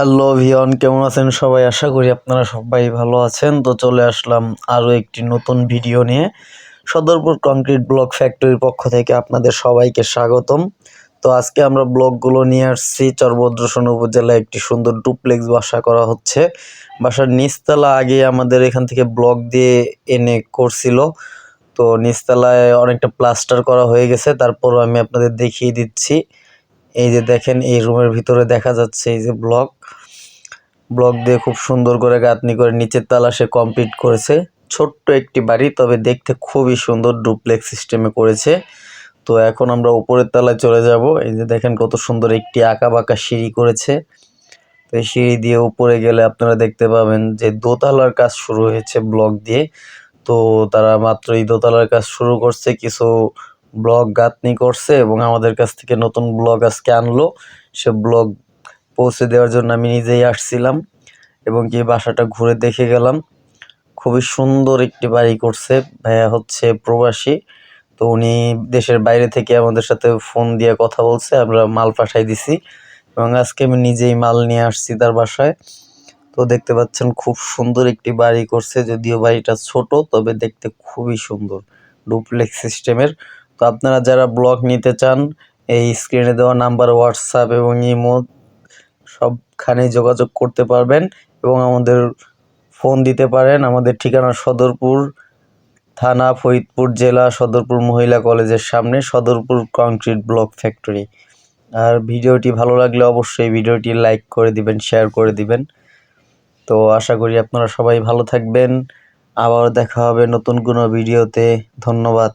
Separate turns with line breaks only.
Hello ভিয়ন কেমন আছেন সবাই? আশা করি আপনারা সবাই ভালো আছেন। তো চলে আসলাম আরও একটি নতুন ভিডিও নিয়ে। সদরপুর কংক্রিট ব্লক ফ্যাক্টরির পক্ষ থেকে আপনাদের সবাইকে স্বাগতম। তো আজকে আমরা ব্লকগুলো নিয়ে আসছি। চরভদ্রসন উপজেলায় একটি সুন্দর ডুপ্লেক্স বাসা করা হচ্ছে। বাসার নিচতলা আগে আমাদের এখান থেকে ব্লক দিয়ে এনে করছিল। তো নিচতলায় অনেকটা প্লাস্টার করা হয়ে গেছে। তারপরও আমি আপনাদের দেখিয়ে দিচ্ছি। এই যে দেখেন, এই রুমের ভিতরে দেখা যাচ্ছে এই যে ব্লক। ব্লক দিয়ে খুব সুন্দর করে গাঁথনি করে নিচের তালা সে কমপ্লিট করেছে। ছোট্ট একটি বাড়ি, তবে দেখতে খুবই সুন্দর ডুপ্লেক্স সিস্টেমে করেছে। তো এখন আমরা উপরের তলায় চলে যাব। এই যে দেখেন, কত সুন্দর একটি আঁকা বাঁকা সিঁড়ি করেছে। তো এই সিঁড়ি দিয়ে উপরে গেলে আপনারা দেখতে পাবেন যে দোতলার কাজ শুরু হয়েছে ব্লক দিয়ে। তো তারা মাত্র এই দোতলার কাজ শুরু করছে। কিছু ব্লক গাঁথনি করছে এবং আমাদের কাছ থেকে নতুন ব্লগ আজকে আনলো। সে ব্লগ পৌঁছে দেওয়ার জন্য আমি নিজেই আসছিলাম এবং কি বাসাটা ঘুরে দেখে গেলাম। খুবই সুন্দর একটি বাড়ি করছে, ভাইয়া হচ্ছে প্রবাসী। তো উনি দেশের বাইরে থেকে আমাদের সাথে ফোন দিয়ে কথা বলছে, আমরা মাল পাঠাই দিছি এবং আজকে আমি নিজেই মাল নিয়ে আসছি তার বাসায়। তো দেখতে পাচ্ছেন খুব সুন্দর একটি বাড়ি করছে, যদিও বাড়িটা ছোট, তবে দেখতে খুবই সুন্দর। ডুপ্লেক্স সিস্টেমের তো আপনারা যারা ব্লগ নিতে চান, এই স্ক্রিনে দেওয়া নাম্বার হোয়াটসঅ্যাপ এবং ইমো সবখানে যোগাযোগ করতে পারবেন এবং আমাদের ফোন দিতে পারেন। আমাদের ঠিকানা সদরপুর থানা, ফরিদপুর জেলা, সদরপুর মহিলা কলেজের সামনে, সদরপুর কংক্রিট ব্লক ফ্যাক্টরি আর ভিডিওটি ভালো লাগলে অবশ্যই ভিডিওটি লাইক করে দিবেন শেয়ার করে দিবেন। তো আশা করি আপনারা সবাই ভালো থাকবেন। আবার দেখা হবে নতুন কোনো ভিডিওতে। ধন্যবাদ।